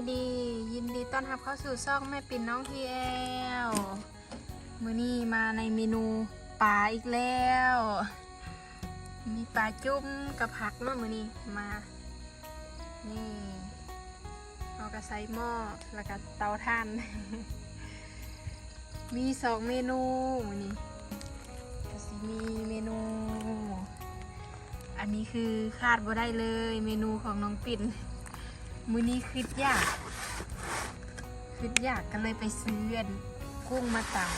ยินดีตอนรับเข้าสู่ซ่องแม่ปิ่นน้องพีเอลมือนี้มาในเมนูปลาอีกแล้ว มีปลาจุ่มกับผักเนาะมือนี้มา นี่เอากระใส่หม้อแล้วก็เตาถ่าน มีสองเมนูมือนี้ก็สิมีเมนู อันนี้คือคาดบ่ได้เลย เมนูของน้องปิ่น มื้อนี้คิดยากคิดอยากก็เลยไปซื้ออันกุ้งมาตำ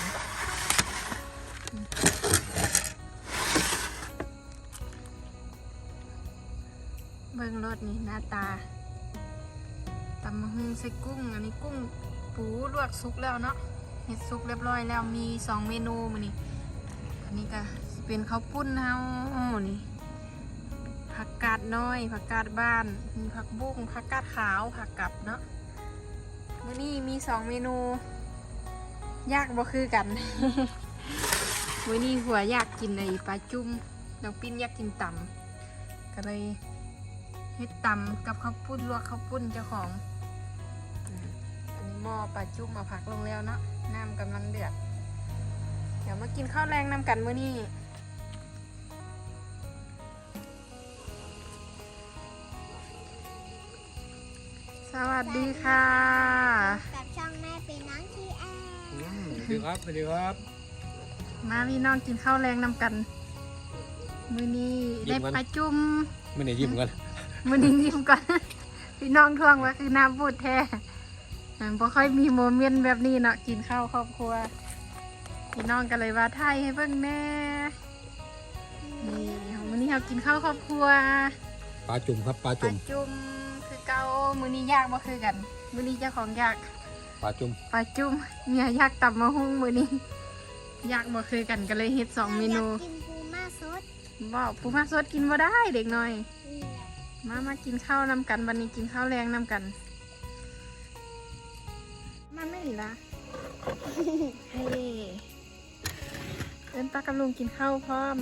เบิ่งรสนี่หน้าตาตำมะฮุงใส่กุ้ง อันนี้กุ้งปูลวกซุกแล้วเนาะเห็ดซุกเรียบร้อยแล้วมีสองเมนูมานี่อันนี้ก็เป็นข้าวปุ้นเฮานี่ ผักกาดน้อยผักกาดบ้าน มีผักบุ้งผักกาดขาวผักกับเนาะมื้อนี้มีสองเมนู ยากบ่คือกันมื้อนี้หัวอยากกินไอ้ปลาจุ่มน้องปิ้นอยากกินตำก็เลยเฮ็ดตำกับข้าวปุ้นลวกข้าวปุ้นเจ้าของอันนี้หม้อปลาจุ่มมาพักลงแล้วเนาะน้ำกำลังเดือดเดี๋ยวมากินข้าวแรงนำกันมื้อนี้ สวัสดีค่ะ กับช่องแม่เป็นน้องทีแออืมสวัสดีครับ สวัสดีครับ มาพี่น้องกินข้าวแรงนำกัน มื้อนี้ยิ้ได้มกันปลาจุ่มไม่ได้ยิ้มกันมื้อนี้ยิ้มก่อน พี่น้องทวงว่าคือน้ำบูดแท้อ่าบ่ค่อยมีโมเมนต์แบบนี้เนาะกินข้าวครอบครัว พี่น้องก็เลยว่าไทยให้เบิ่งแน่นี่มื้อนี้เรากินข้าวครอบครัว ปลาจุ่มครับปลาปลาจุ่มจุ่มคือ เก่ามื้อนี้ยากบ่คือกัน มื้อนี้เจ้าของยากปลาจุ่มปลาจุ่มเมียอยากตับมาหุ้งมื้อนี้ยากบ่คือกันก็เลยเฮ็ดสองเมนูกินปูม่าซดบอกผู้มาสดกินบ่ได้เด็กน้อยนี่แหละมามากินข้าวนำกันวันนี้กินข้าวแรงนำกันมาไม่หลีละเฮ้เอินปลากับลุงกินข้าวพร้อม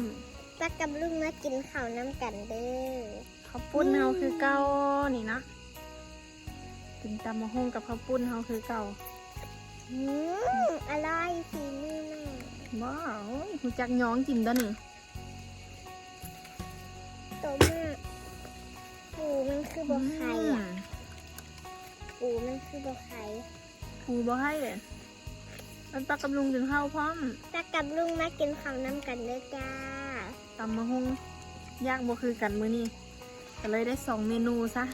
ตักกับลุงมากินข้าวน้ำกันเด้อ ข้าวปุ้นเฮาคือเก่านี่นะกินตำมะฮุ่งกับข้าวปุ้นเฮาคือเก่าอืมอร่อยฝีมือแม่ว้าวหูจักหย้องกินตัวนี่โตมากปูมันคือบะไข่อะปูมันคือบะไข่ปูบ่ให้เลยเอินปลากับลุงกินข้าวพร้อมตักกับลุงมากินข้าวน้ำกันเด้อจ้าตำมะฮุ่งยากบ่คือกันมื้อนี้ ก็เลยได้สองเมนูซะ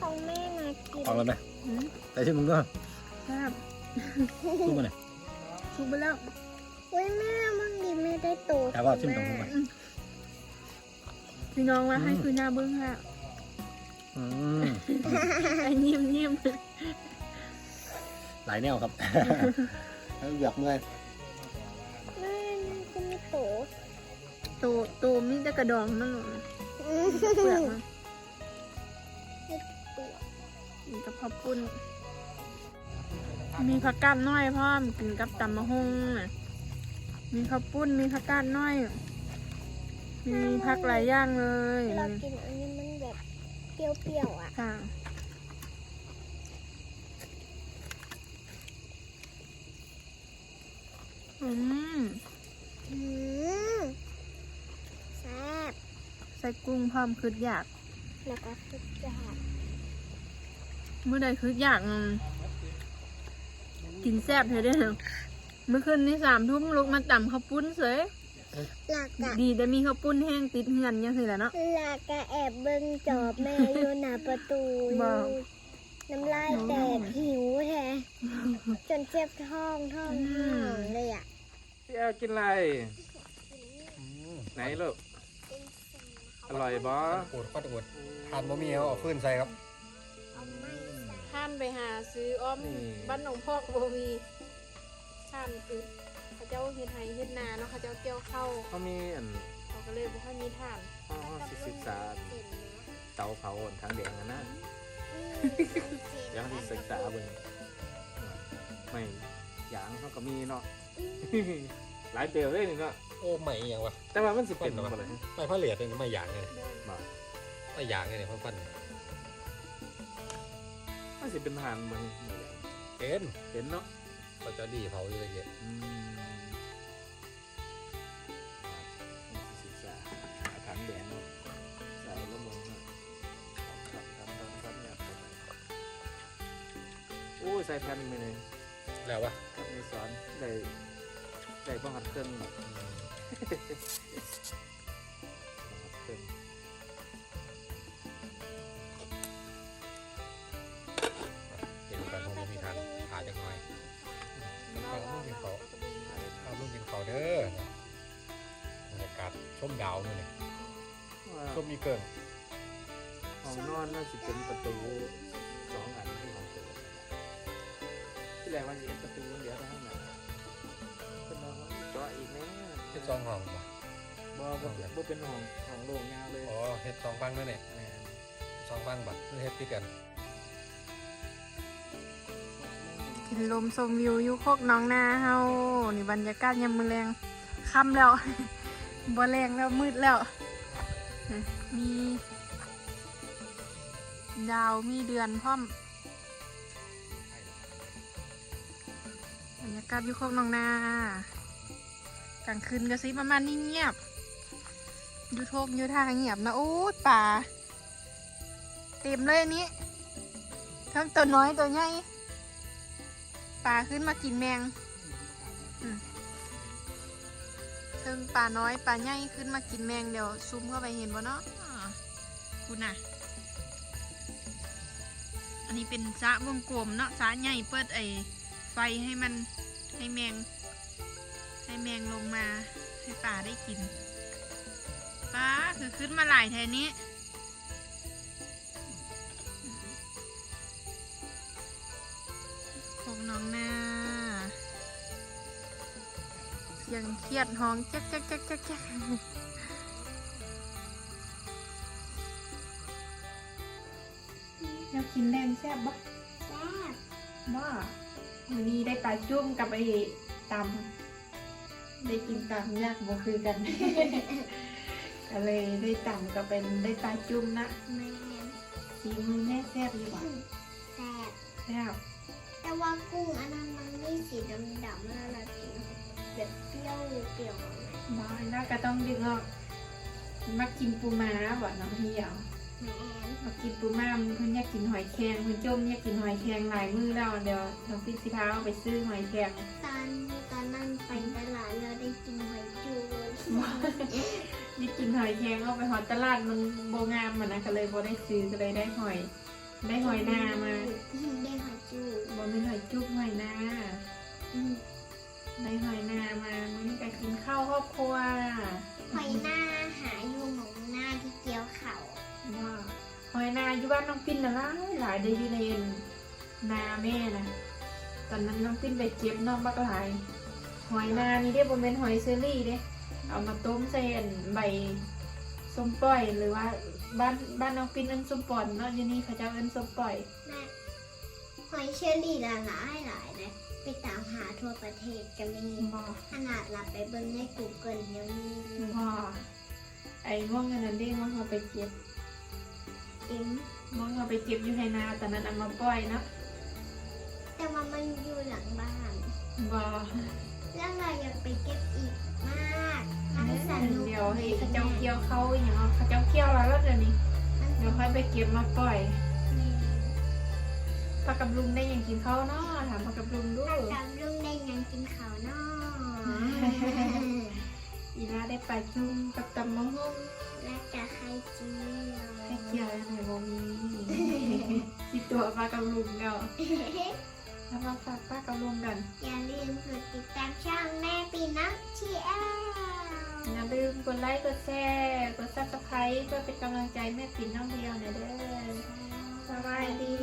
ของแม่มากินฟังแล้วไหมหืมแต่ที่มึงก็ครับสู้มาหน่อยชุบไปแล้วเว้ยแม่มึงดีไม่ได้โตแต่ว่าชิมกับมึงไปพี่น้องว่าอืมให้คือหน้าเบิ้งค่ะอืมไอ้ยิ้มยิ้มหลายแนวครับ เหลือกเมื่อยแม่มันจะไม่โตโตโตมีแต่กระดองมันหรออืม เปลือกมันเปลือกมีกับข้าวปุ้น มีผักกาดน้อยพร้อมกินกับตำมะฮุ่งน่ะมีข้าวปุ้น มีผักกาดน้อย มีผักหลายอย่างเลยเรากินอันนี้มันแบบเปรี้ยวๆอะค่ะอืมอืมแซ่บ ใส่กุ้งพร้อมคืออยากแล้วก็ทุกอย่างเมื่อใดคืออยากอืมกินแซ่บเธอได้อเมื่อคืนนี้สามทุ่มลุกมาต่ำข้าวปุ้นเสยหลักอะดีแต่มีข้าวปุ้นแห้งติดเหือนยังสิแหละเนาะหลักอะแอบเบิ่งจอบแม่อยู่หน้าประตูบอกน้ำลายแตกหิวแท้จนเจ็บท้องท้องห่างเลยอะ พี่แอลกินอะไร ไหนลูก อร่อยบอปวดฟัดปวดทานบะหมี่เอาเอาฟืนใส่ครับ ท่านไปหาซื้ออ้อมบ้านหนองพอกบ่มีท่านอึดเขาเจ้าเฮ็ดไห้เฮ็ดนาเนาะเขาเจ้าเกี่ยวเข้าวเขามีอันเขาก็เลยบ่ค่อยมีท่านห้องสิศึกษาเตาเผาอันทางแดงอะนะเดี๋ยังที่ศึกษาเบิ่งไม่หยางเขาก็มีเนาะ หลายเตียวเลยนี่เนาะ โอ้ไม่อหย่างวะแต่ว่ามันสิเป็นบ่เลยไม่พระเหลียดเลยไม่หยางเลยบ่ไม่หยางเลยเนี่ยพ่อปั้นมันสิเป็นทหารเมืองหมู่แหลมเป็นเห็นเนาะเขาจะดีเผาอยู่เลยเยอะอืมศึกษาถังแดงเนาะใส่แล้วมึงอะครับครับครับครับเนี่ยโอ้ยใส่แผ่นไปเลยแล้ววะ ครับในสอนได้ได้บ้องหัดเครื่องแบบบ้อง หัดเครื่องเห็นกันคงมีทางหาจังหน่อยเอาลูกกินเขาเอาลูกกินเขาเด้อบรรยากาศชมดาวนู่นนี่ว่าชมมีเกิงห้องนอนน่าจะเป็นประตูสองอันที่ห้องเปิดที่แรกว่าจะเป็นประตูเดียวเท่านั้นแหละเป็น สองห้องบ่บ่บ่บ่เป็นห้องห้องโล่งยาวเลยอ๋อเฮ็ดสองฟังนั่นเนี่ยแม่นสองฟังบัดคือเฮ็ดติดกันกินลมชมวิวอยู่โคกหน้องนาเฮานี่บรรยากาศยามมื้อแรงค่ำแล้ว บ่แรงแล้วมืดแล้วนะมีดาวมีเดือนพร้อมบรรยากาศอยู่โคกหน้องนา กลางคืนก็สิประมาณนี้เงียบอยู่โทกอยู่ทางเงียบนะโอ้ป่าเต็มเลยอันนี้ทั้งตัวน้อยตัวใหญ่ปลาขึ้นมากินแมงอืมซึ่งปลาน้อยปลาใหญ่ขึ้นมากินแมงเดี๋ยวซูมเข้าไปเห็นบ่เนาะคุณน่ะ อันนี้เป็นสระวงกลมเนาะสระใหญ่เปิดไอไฟให้มันให้แมง ให้แมงลงมาให้ปลาได้กินปลาคือขึ้นมาหลายแทนนี้ของน้องนาเสียงเครียดห้องแจ๊กแจ๊กแจ๊กแจ๊กแจ๊กอยากกินแดงแซ่บบ่แซ่บบ่วันนี้ได้ปลาจุ่มกับไอ้ตำ ได้กินตำยากบ่คือกัน ก็เลยได้ตำกับเป็นได้ปลาจุ่มนะแม่สีมือแม่แซ่บดีกว่าแซ่บแซ่บแต่ว่ากุ้งอันนั้นมันไม่สีดำๆแล้วเรากินแบบเปรี้ยวเปรี้ยวๆเลยน้อยน่าก็ต้องดึงออกมากินปูม้าบ่น้องเหี่ยวแม่ มากินปูม้าเพิ่นอยากกินหอยแครงเพิ่นจมอยากกินหอยแครงหลายมื้อแล้วเดี๋ยวน้องพี่สิพาเอาไปซื้อหอยแครงตอนตอนนั้นไปตลาดเราได้กินหอยจูบนี่กินหอยแครงเอาไปหอดตลาดมันโบงามมันนะก็เลยโบได้ซื้อก็เลยได้หอย ได้หอยนามาายหลายเดยวอยู่ในนาแม่นะตอนนั้นน้องปิ้นไปเก็บน้องบักหลายหอยนานี่เด้บ่แม่นหอยเชอรี่เด้เอามาต้มใส่อันใบส้มปล่อยหรือว่าบ้านบ้านน้องปิ้นเอิ้นส้มปอนเนาะอยู่นี่เขาเจ้าเอิ้นส้มปล่อยแม่หอยเชอรี่ละหลายหลายเลยไปตามหาทั่วประเทศก็มีบ่ขนาดหลับไปเบิ่งในกูเกิลยังมีเลยบ่ไอ้ม่วงอันนั้นเด้ม่วงเอาไปเก็บเอ็ม ม่วงเอาไปเก็บอยู่ไหนาตอนนั้นเอามาปล่อยเนาะแต่ว่ามันอยู่หลังบ้านบ่แล้วเราอยากไปเก็บอีกมากมันสนุกเดี๋ยวให้เขาเจ้าเกี่ยวเขาอหย่างเอาเขาเจ้าเกี่ยวแล้วแล้วเดี๋ยวนี้มันสเดี๋ยวนุกค่อยไปเก็บมาปล่อยแม่ปลากับลุงได้หยังกินข้าวเนาะถามปลากับลุงดูถ้าจำลุงได้ยังกินข้าวเนาะ อีลาได้ปลาจุ่มกับตำมะฮุ่งและจะไข่เจียวให้เกี่ยวยังไงบ่มีที่ตัวปลากับลุงแล้วแล้วมาฝากปลากับลุงกัน อย่าลืมกดติดตามช่องแม่ปีนักชีแอลอย่าลืมกดไลค์กดแชร์กดซับสไครต์เพื่อเป็นกำลังใจแม่ปิ่นน้องเดียวหน่อยเด้อสบายดี